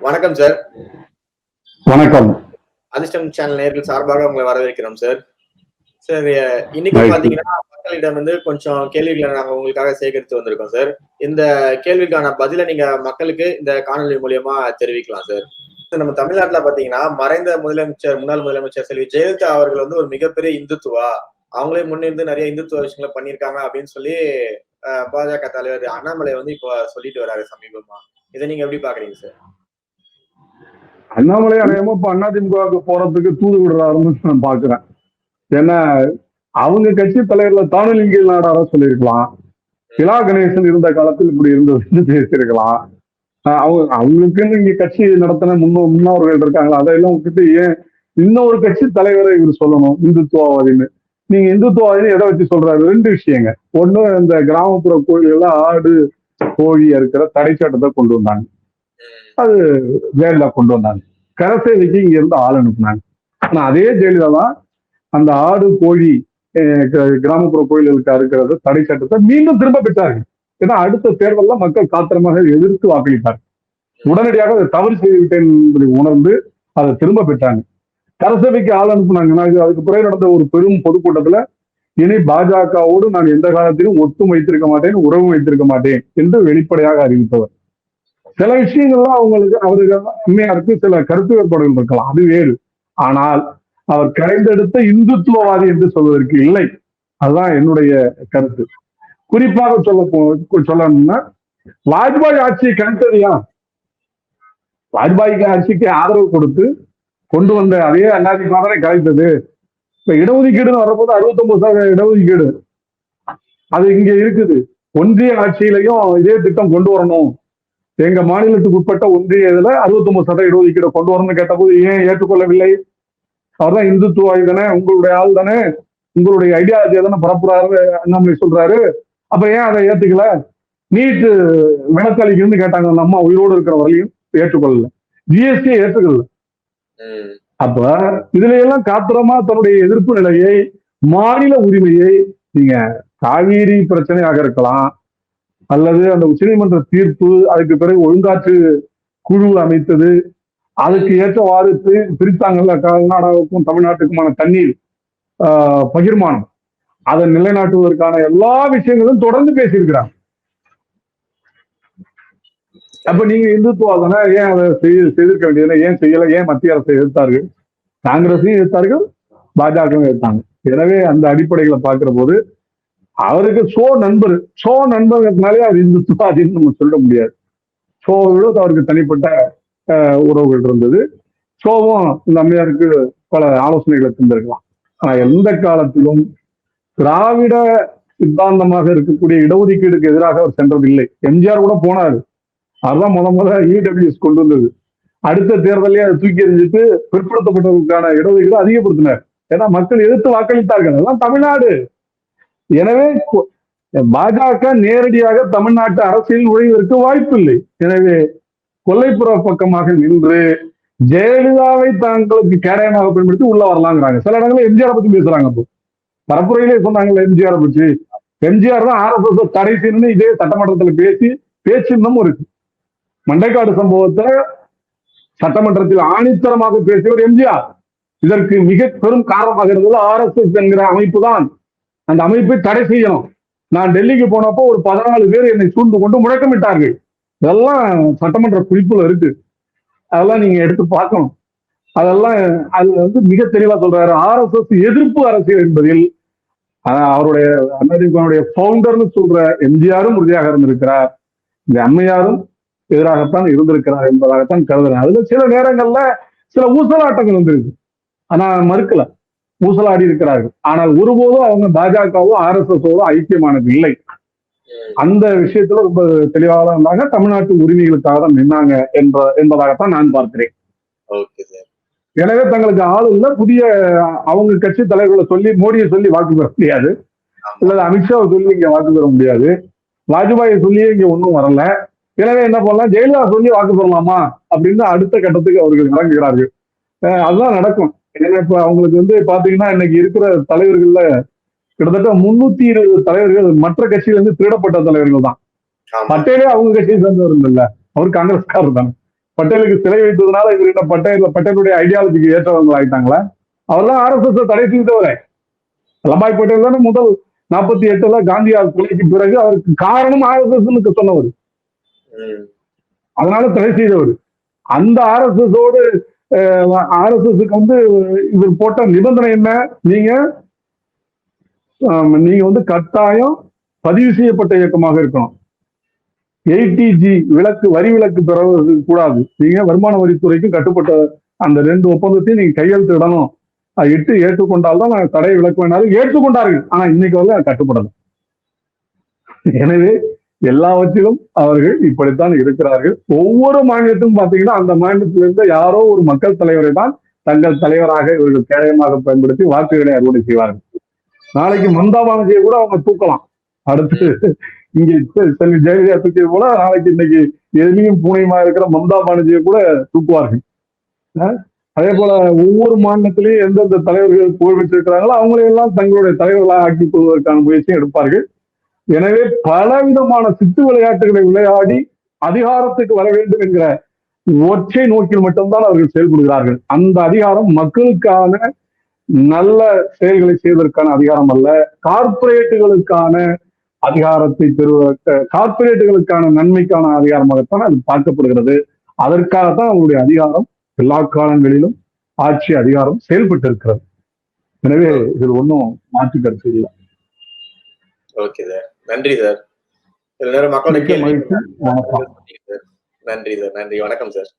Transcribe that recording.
வணக்கம் சார் வணக்கம். அதிர்ஷ்டம் சேனல் நேர்கள் சார்பாக உங்களை வரவேற்கிறோம் சார் சார் இன்னைக்கு. பாத்தீங்கன்னா மக்களிடம் வந்து கொஞ்சம் கேள்விகளை நாங்க உங்களுக்காக சேகரித்து வந்திருக்கோம் சார் இந்த கேள்விக்கான பதிலை நீங்க மக்களுக்கு இந்த காணொலி மூலியமா தெரிவிக்கலாம் சார் நம்ம தமிழ்நாட்டுல பாத்தீங்கன்னா மறைந்த முதலமைச்சர் முன்னாள் முதலமைச்சர் செல்வி ஜெயலலிதா அவர்கள் வந்து ஒரு மிகப்பெரிய இந்துத்துவா. அவங்களே முன்னிருந்து நிறைய இந்துத்துவ விஷயங்களை பண்ணியிருக்காங்க அப்படின்னு சொல்லி பாஜக தலைவர் அண்ணாமலை வந்து இப்போ சொல்லிட்டு வராரு சமீபமா. இதை நீங்க எப்படி பாக்குறீங்க சார் அண்ணாமலை அநேகமா இப்ப அதிமுகவுக்கு போறதுக்கு தூது விடுறாருன்னு நான் பாக்குறேன். ஏன்னா அவங்க கட்சி தலைவர்ல தானலிங்கில் நாடார சொல்லியிருக்கலாம். சிலா கணேசன் இருந்த காலத்தில் இப்படி இருந்ததுன்னு பேசியிருக்கலாம். ஆஹ் அவங்க அவங்களுக்குன்னு இங்க கட்சி நடத்தின முன்னோ முன்னோர்கள் இருக்காங்களா அதையெல்லாம் விட்டுட்டு ஏன் இன்னொரு கட்சி தலைவரை இவர் சொல்லணும் இந்துத்துவவாதின்னு. நீங்க இந்துத்துவவாதின்னு எதை வச்சு சொல்றாரு? ரெண்டு விஷயங்க. ஒண்ணு இந்த கிராமப்புற கோயில்கள்ல ஆடு கோழி இருக்கிற தடை சட்டத்தை கொண்டு வந்தாங்க. அது ஜெயலலிதா கொண்டு வந்தாங்க. கரசேவைக்கு இங்க இருந்து ஆள் அனுப்புனாங்க. ஆனா அதே ஜெயலலிதா தான் அந்த ஆடு கோழி கிராமப்புற கோயில்களுக்கு அறுக்கிறது தடை சட்டத்தை மீண்டும் திரும்ப பெற்றார்கள். ஏன்னா அடுத்த தேர்தலில் மக்கள் காத்திரமாக எதிர்த்து வாக்களித்தார் உடனடியாக அதை தவறு செய்து விட்டேன் என்பதை உணர்ந்து அதை திரும்ப பெற்றாங்க. கரசபைக்கு ஆள் அனுப்புனாங்கன்னா அதுக்கு பிறகு நடந்த ஒரு பெரும் பொதுக்கூட்டத்துல இனி பாஜகவோடு நான் எந்த காலத்திலும் ஒத்து வைத்திருக்க மாட்டேன் உறவு வைத்திருக்க மாட்டேன் என்று வெளிப்படையாக அறிவித்தவர். சில விஷயங்கள்லாம் அவங்களுக்கு அவருக்கு அம்மையாருக்கு சில கருத்து வேறுபாடுகள் இருக்கலாம் அது வேறு. ஆனால் அவர் கரைந்தெடுத்த இந்துத்துவவாதி என்று சொல்வதற்கு இல்லை. அதுதான் என்னுடைய கருத்து. குறிப்பாக சொல்ல போ சொல்லணும்னா வாஜ்பாய் ஆட்சியை கணித்ததையா வாஜ்பாய்க்கு ஆட்சிக்கு ஆதரவு கொடுத்து கொண்டு வந்த அதே அண்ணாதி தானே கலைத்தது இப்ப இடஒதுக்கீடுன்னு வரும்போது அறுபத்தொன்பது சதவீத இடஒதுக்கீடு. அது இங்க இருக்குது. ஒன்றிய ஆட்சியிலையும் இதே திட்டம் கொண்டு வரணும். எங்க மாநிலத்துக்கு உட்பட்ட ஒன்றிய இதுல அறுபத்தொன்பது சதவீத இடஒதுக்கீடு கொண்டு வரணும்னு கேட்டபோது ஏன் ஏற்றுக்கொள்ளவில்லை? அவர்தான் இந்துத்துவாதி தானே உங்களுடைய ஆள் தானே உங்களுடைய ஐடியாலஜியை தானே பரப்புறாரு அண்ணாமலை சொல்றாரு. அப்ப ஏன் அதை ஏத்துக்கல? நீட்டு விளக்களிக்குன்னு கேட்டாங்க. அந்த அம்மா உயிரோடு இருக்கிற வரையும் ஏற்றுக்கொள்ளல ஜிஎஸ்டியை ஏற்றுக்கொள்ளல அப்ப இதுல எல்லாம் காத்திரமா தன்னுடைய எதிர்ப்பு நிலையை மாநில உரிமையை நீங்க காவேரி பிரச்சனையாக இருக்கலாம் அல்லது அந்த உச்சநீதிமன்ற தீர்ப்பு அதுக்கு பிறகு ஒழுங்காற்று குழு அமைத்தது அதுக்கு ஏற்றவாறு பிரித்தாங்கல்ல கர்நாடகாவுக்கும் தமிழ்நாட்டுக்குமான தண்ணீர் பகிர்மானம். அதை நிலைநாட்டுவதற்கான எல்லா விஷயங்களும் தொடர்ந்து பேசியிருக்கிறாங்க. அப்ப நீங்க இந்துத்துவாதனை ஏன் அதை செய்ய செய்திருக்க வேண்டியதுல ஏன் செய்யல? ஏன் மத்திய அரசை எதிர்த்தார்கள்? காங்கிரஸையும் எதிர்த்தார்கள் பாஜகவும் எதிர்த்தாங்க. எனவே அந்த அடிப்படைகளை பார்க்கிற போது அவருக்கு சோ நண்பர் சோ நண்பர்னாலே அவர் இந்துத்துவாதின்னு நம்ம சொல்ல முடியாது. சோவோட அவருக்கு தனிப்பட்ட உறவுகள் இருந்தது. சோவும் இந்த அம்மையாருக்கு பல ஆலோசனைகளை தந்திருக்கலாம். ஆனா எந்த காலத்திலும் திராவிட சித்தாந்தமாக இருக்கக்கூடிய இடஒதுக்கீடுக்கு எதிராக அவர் சென்றதில்லை. எம்ஜிஆர் கூட போனாரு. அதுதான் முத முத இடபிள்யூஎஸ் கொண்டு வந்தது. அடுத்த தேர்தலையே அதை தூக்கி எறிஞ்சிட்டு பிற்படுத்தப்பட்டவர்களுக்கான இடஒதுக்கீடு அதிகப்படுத்தினார். ஏன்னா மக்கள் எதிர்த்து வாக்களித்தார்கள். அதெல்லாம் தமிழ்நாடு. எனவே கொ- பாஜக நேரடியாக தமிழ்நாட்டு அரசியல் நுழைவதற்கு வாய்ப்பில்லை. எனவே கொல்லைப்புற பக்கமாக நின்று ஜெயலலிதாவை தங்களுக்கு கேடயமாக பயன்படுத்தி உள்ள வரலாங்கிறாங்க. சில இடங்களில் எம்ஜிஆர் பத்தி பேசுறாங்க அப்போ. பரப்புரையிலே சொன்னாங்கல்ல எம்ஜிஆர் பற்றி. எம்ஜிஆர் தான் ஆர்எஸ்எஸ் தடை செய்யணும்னு இதே சட்டமன்றத்தில் பேசி பேச்சிருந்தும் இருக்கு. மண்டைக்காடு சம்பவத்தை சட்டமன்றத்தில் ஆணித்தரமாக பேசியவர் எம்ஜிஆர். இதற்கு மிக பெரும் காரணமாக இருந்தது ஆர்எஸ்எஸ் என்கிற அமைப்பு தான் அந்த அமைப்பை தடை செய்யணும். நான் டெல்லிக்கு போனப்போ ஒரு பதினாலு பேர் என்னை சூழ்ந்து கொண்டு முழக்கமிட்டார்கள். இதெல்லாம் சட்டமன்ற குறிப்புல இருக்கு. அதெல்லாம் நீங்க எடுத்து பார்க்கணும். அதெல்லாம் அது வந்து மிக தெளிவா சொல்றாரு. ஆர்எஸ்எஸ் எதிர்ப்பு அரசியல் என்பதில் அவருடைய அண்ணாதிமுகனுடைய பவுண்டர்னு சொல்ற எம்ஜிஆரும் உறுதியாக இருந்திருக்கிறார். இந்த அம்மையாரும் எதிராகத்தான் இருந்திருக்கிறார் என்பதாகத்தான் கருதுறேன். அதுல சில நேரங்கள்ல சில ஊசலாட்டங்கள் வந்திருக்கு. ஆனா மறுக்கல. ஊசலாடி இருக்கிறார்கள். ஆனால் ஒருபோதும் அவங்க பாஜகவோ ஆர்எஸ்எஸோட ஐக்கியமானது இல்லை. அந்த விஷயத்துல ரொம்ப தெளிவாக இருந்தாங்க. தமிழ்நாட்டு உரிமைகளுக்காக தான் நின்னாங்க என்ற என்பதாகத்தான் நான் பார்க்கிறேன். எனவே தங்களுக்கு ஆள் இல்ல. புதிய அவங்க கட்சி தலைவர்களை சொல்லி மோடியை சொல்லி வாக்கு பெற முடியாது. அல்லது அமித்ஷாவை சொல்லி இங்க வாக்கு பெற முடியாது. வாஜ்பாயை சொல்லியே இங்க ஒன்றும் வரல. எனவே என்ன பண்ணலாம்? ஜெயலலிதா சொல்லி வாக்கு பெறலாமா? அப்படின்னு அடுத்த கட்டத்துக்கு அவர்கள் இறங்குகிறார்கள். அதுதான் நடக்கும். ஏன்னா இப்ப அவங்களுக்கு வந்து பாத்தீங்கன்னா இன்னைக்கு இருக்கிற தலைவர்கள்ல கிட்டத்தட்ட முன்னூத்தி இருபது தலைவர்கள் மற்ற கட்சியில இருந்து திருடப்பட்ட தலைவர்கள் தான். பட்டேலே அவங்க கட்சியை சேர்ந்தவர் இல்ல. அவர் காங்கிரஸ்காரர் தானே. பட்டேலுக்கு சிலை வைத்ததுனால இவர் என்ன பட்டேல் பட்டேலுடைய ஐடியாலஜிக்கு ஏற்றவங்க ஆயிட்டாங்களா? அவர்லாம் ஆர்எஸ்எஸ் தடை செய்தவரே. வல்லபாய் பட்டேல் தானே முதல் நாற்பத்தி எட்டுல காந்தியார் கொலைக்கு பிறகு அவருக்கு காரணம் ஆர்எஸ்எஸ் சொன்னவர். ம். அதனால தடை செய்தவர். அந்த ஆர்எஸ்எஸ் ஓடு ஆர்எஸ்எஸ்க்கு வந்து இவர் போட்ட நிபந்தனை என்ன? நீங்க நீங்க வந்து கட்டாயம் பதிவு செய்யப்பட்ட இயக்கமாக இருக்கணும். எயிட்டிஜி விலக்கு வரி விலக்கு பெறுவது கூடாது. நீங்க வருமான வரித்துறைக்கும் கட்டுப்பட்ட அந்த ரெண்டு ஒப்பந்தத்தையும் நீங்க கையெழுத்து இடணும். அது இட்டு ஏற்றுக்கொண்டால்தான் நான் தடை விலக்கு வேணாலும் ஏற்றுக்கொண்டார்கள். ஆனா இன்னைக்கு வந்து அது எனவே எல்லாவற்றிலும் அவர்கள் இப்படித்தான் இருக்கிறார்கள். ஒவ்வொரு மாநிலத்திலும் பாத்தீங்கன்னா அந்த மாநிலத்திலிருந்து யாரோ ஒரு மக்கள் தலைவரை தான் தங்கள் தலைவராக இவர்கள் கேடயமாக பயன்படுத்தி வாக்குகளை அறுவடை செய்வார்கள். நாளைக்கு மம்தா பானர்ஜியை கூட அவங்க தூக்கலாம். அடுத்து இங்க செல்வி ஜெயலலிதா தூக்கியது போல நாளைக்கு இன்னைக்கு எதிரியும் பூனையுமா இருக்கிற மம்தா பானர்ஜியை கூட தூக்குவார்கள். அதே போல ஒவ்வொரு மாநிலத்திலையும் எந்தெந்த தலைவர்கள் புகழ் பெற்றிருக்கிறாங்களோ அவங்களையெல்லாம் தங்களுடைய தலைவர்களாக ஆக்கிக் கொள்வதற்கான முயற்சியை எடுப்பார்கள். எனவே பலவிதமான சித்து விளையாட்டுகளை விளையாடி அதிகாரத்துக்கு வர வேண்டும் என்கிற ஒற்றை நோக்கில் மட்டும்தான் அவர்கள் செயல்படுகிறார்கள். அந்த அதிகாரம் மக்களுக்கான நல்ல செயல்களை செய்வதற்கான அதிகாரம் அல்ல. கார்பரேட்டுகளுக்கான அதிகாரத்தை பெறுவதற்கு கார்ப்பரேட்டுகளுக்கான நன்மைக்கான அதிகாரமாகத்தான் அது பார்க்கப்படுகிறது. அதற்காகத்தான் அவங்களுடைய அதிகாரம் எல்லா காலங்களிலும் ஆட்சி அதிகாரம் செயல்பட்டு இருக்கிறது எனவே இதில் ஒன்றும் மாற்று கருத்து இல்லை. ஓகே சார் நன்றி சார். சில நேரம் மக்களோட மிக்க கேள்வி மகிழ்ச்சி. வணக்கம். நன்றி சார். நன்றி. வணக்கம் சார்.